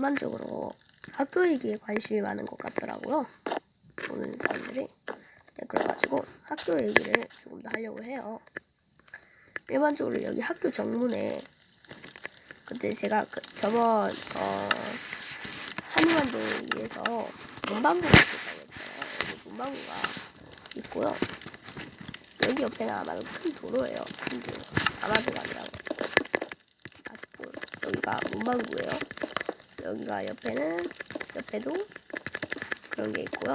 일반적으로 학교 얘기에 관심이 많은 것 같더라고요. 보는 사람들이. 네, 그래가지고 학교 얘기를 조금 더 하려고 해요. 일반적으로 여기 학교 정문에 그때 제가 그 저번 어 한의원도에서 문방구가 있었다고 했잖아요. 여기 문방구가 있고요. 여기 옆에는 아마도 큰 도로예요. 큰 도로. 아마도가 아니라 아, 뭐, 여기가 문방구예요. 여기가 옆에는 옆에도 그런 게 있고요.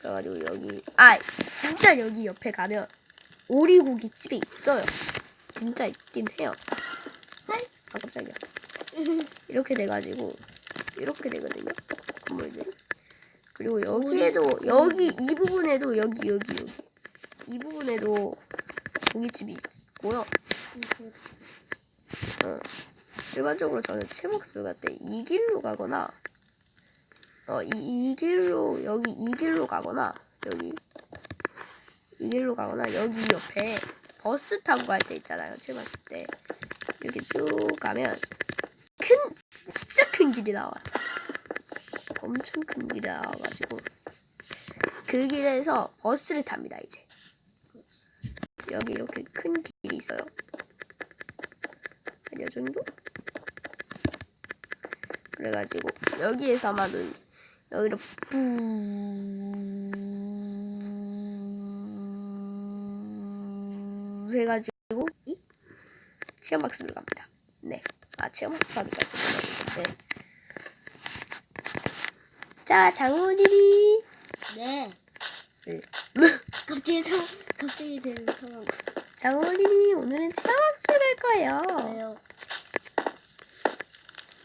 그래가지고 여기 아 진짜 여기 옆에 가면 오리고기 집에 있어요. 진짜 있긴 해요. 아 깜짝이야. 이렇게 돼가지고 이렇게 되거든요. 건물들이. 그리고 여기에도 여기 이 부분에도 여기 여기 여기 이 부분에도 고깃집이 있고요. 어, 일반적으로 저는 채목술 갈때 이 길로 가거나 어, 이, 이 길로 여기 이 길로 가거나 여기 이 길로 가거나 여기 옆에 버스 타고 갈 때 있잖아요. 채목술 때 이렇게 쭉 가면 큰 진짜 큰 길이 나와요. 엄청 큰 길이 나와가지고 그 길에서 버스를 탑니다 이제 여기 이렇게 큰 길이 있어요 한요 정도? 그래가지고 여기에서 아마도 여기로 뿌 해가지고 체험학습을 갑니다 네. 아 체험학습 하니까 네. 자 장훈이니 네. 네. 갑자기 상 갑자기 되는 상황. 장훈이니 오늘은 체험학습 갈 거예요 왜요?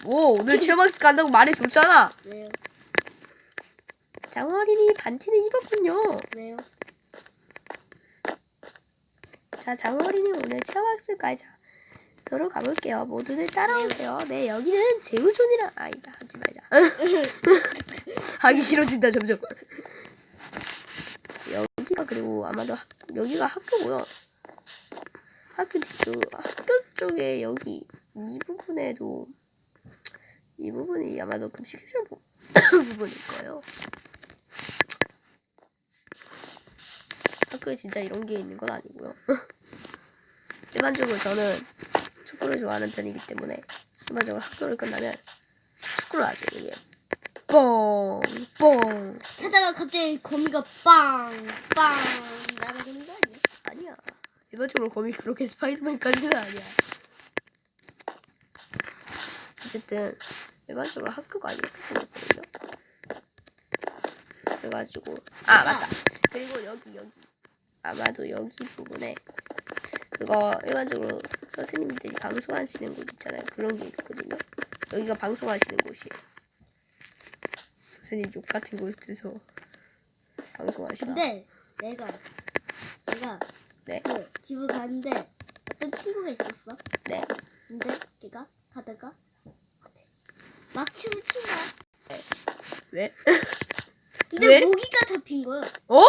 뭐 오늘 체험학습 간다고 말해줬잖아 왜요? 장어린이 반티는 입었군요. 왜요? 자, 장어린이 오늘 체험학습 가자. 서로 가볼게요. 모두들 따라오세요. 네, 여기는 제우존이랑 아니다. 하지 말자. 하기 싫어진다 점점. 여기가 그리고 아마도 학, 여기가 학교고요. 학교 뒤쪽 학교 쪽에 여기 이 부분에도 이 부분이 아마도 급식실 부- 부분일 거예요. 학교에 진짜 이런 게 있는 건 아니고요. 일반적으로 저는 축구를 좋아하는 편이기 때문에 일반적으로 학교를 끝나면 축구를 하죠. 이게 뻥, 뻥. 하다가 갑자기 거미가 빵! 빵! 날아가는 거 아니야? 아니야. 일반적으로 거미 그렇게 스파이더맨까지는 아니야. 어쨌든 일반적으로 학교가 생겼거든요. 그래가지고 아 맞다. 그리고 여기 여기 아마도 여기 부분에 그거 일반적으로 선생님들이 방송하시는 곳 있잖아요. 그런 게 있거든요. 여기가 방송하시는 곳이에요. 선생님 욕 같은 곳에서 방송하시나? 근데 내가 내가 네. 그 집을 가는데 어떤 친구가 있었어. 네. 근데 걔가 가다가 막 춤을 춘 거야. 왜? 근데 왜? 모기가 잡힌 거야. 어?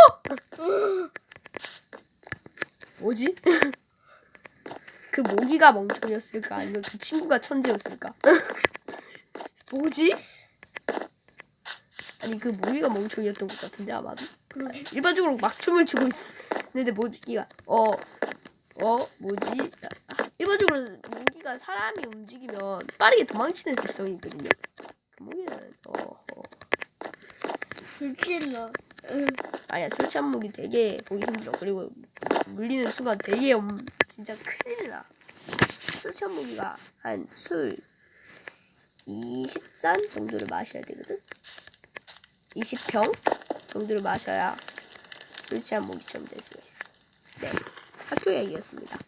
뭐지? 그 모기가 멍청이었을까? 아니면 그 친구가 천재였을까? 뭐지? 아니 그 모기가 멍청이였던 것 같은데 아마도 그러게. 일반적으로 막 춤을 추고 있는데 모기가 어 어, 뭐지? 아, 일반적으로 모기가 사람이 움직이면 빠르게 도망치는 습성이 있거든요. 그 모기는 어, 어술 취했나? 아니야 술 모기 되게 보기 힘들어. 그리고 물리는 순간 되게 엄, 진짜 큰일 나술 취한 모기가 한 술 20잔 정도를 마셔야 되거든? 20병 정도를 마셔야 술 모기처럼 될 수가 있어. 네 학교 얘기였습니다